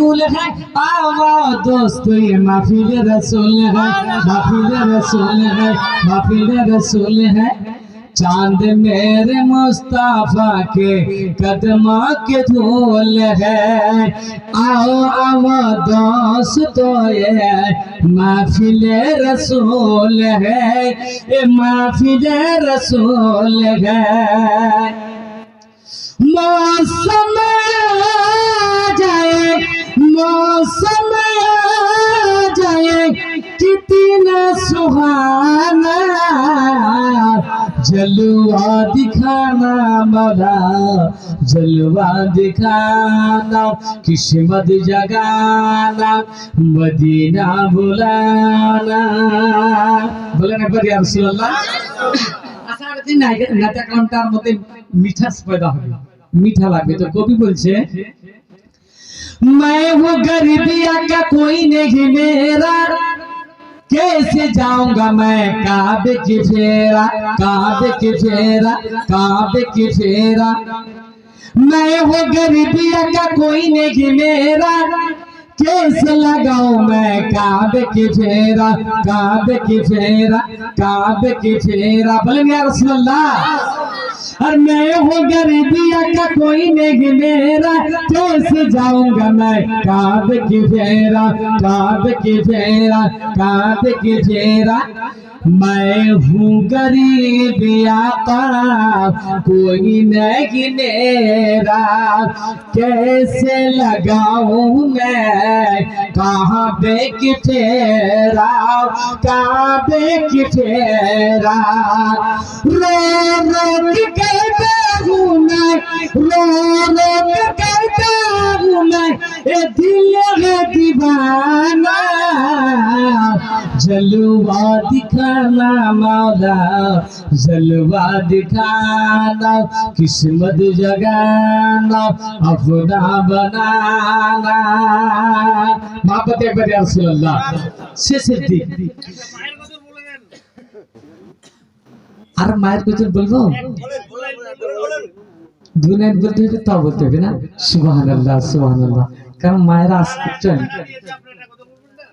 رسول ہے۔ آوا دوست، یہ محفل رسول ہے۔ محفل رسول ہے۔ محفل رسول ہے۔ چاند میرے مصطفیٰ کے قدمہ کے دھول ہے۔ آؤ آؤ دوستو یہ محفل رسول ہے۔ یہ محفل رسول ہے۔ موسم जलवा दिखाना मरा जलवा दिखाना किस्मत जगाना मदीना बुलाना बोले ना बढ़िया रसूलुल्लाह আসার দিন আগে নেতা কালামটার মধ্যে মিঠাস পয়দা হবে মিঠা লাগবে তো কবি বলছে मैं हूँ गरीबिया का कोई नहीं मेरा کیسے جاؤں گا میں؟ کعب کی پھیرا کعب کی پھیرا کعب کی پھیرا میں ہوں غریبی کا کوئی نہیں، میرا کیس لگاؤں میں کعب کی پھیرا کعب کی پھیرا کعب کی پھیرا بلن یا رسول اللہ؟ اور میں ہوں غریبیا کا کوئی نہیں میرا۔ کیس جاؤں گا میں کعب کی پھیرا کعب کی پھیرا کعب کی پھیرا میں ہوں غریب آقا کوئی نہیں میرا۔ کیسے لگاؤں میں؟ کہاں بے کی ٹھیرا کہاں بے کی ٹھیرا رو رو کے کہتا ہوں میں، رو رو کے کہتا ہوں میں، اے دل ہے دیوانا جلوہ دی दिखाना मौला जलवा दिखाना किस्मत जगाना अपना बनाना मोहब्बत एक बार रसूलुल्लाह শেষের দিক আর মায়ের কথা বলবো দু নাইট বলতে হবে তা বলতে হবে না সুবাহান আল্লাহ সুবাহান আল্লাহ কারণ মায়েরা আসছেন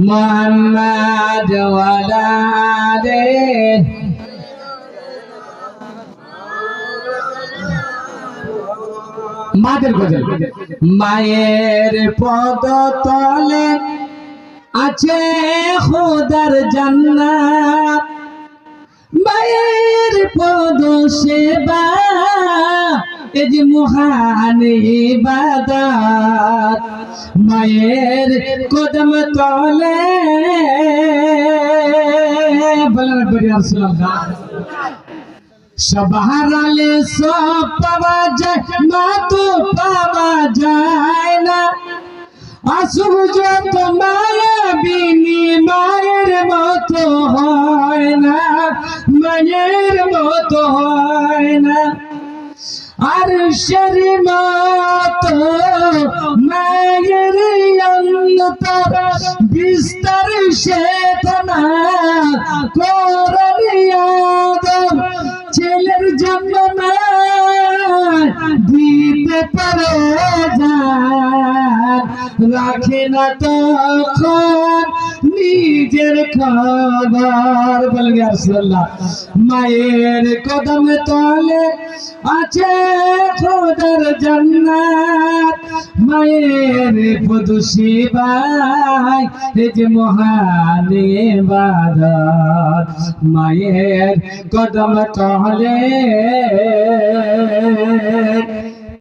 محمد ولا عليه মাদের গজল মায়ের পদ তলে আছে খোদার জান্নাত মায়ের পদ সেবা এ যে মহান ইবাদত মায়ের কদম তলে। বলেন বলি রাসূলুল্লাহ সব হারালে সব পাওয়া যায় মা তো পাওয়া যায় না। আসুক যত মায়া বিনি মায়ের মতো হয় না, মায়ের মতো হয় না। আর শরী মতো মায়ের অন্তর বিস্তর শেতনা করণিয়াদম রাখে না তখন নিজের খবর। বলবে রাসূলুল্লাহ, মায়ের কদম তলে আছে খোদার জান্নাত। মায়ের পদুষি বাই এই যে মহান ইবাদত। মায়ের কদম তলে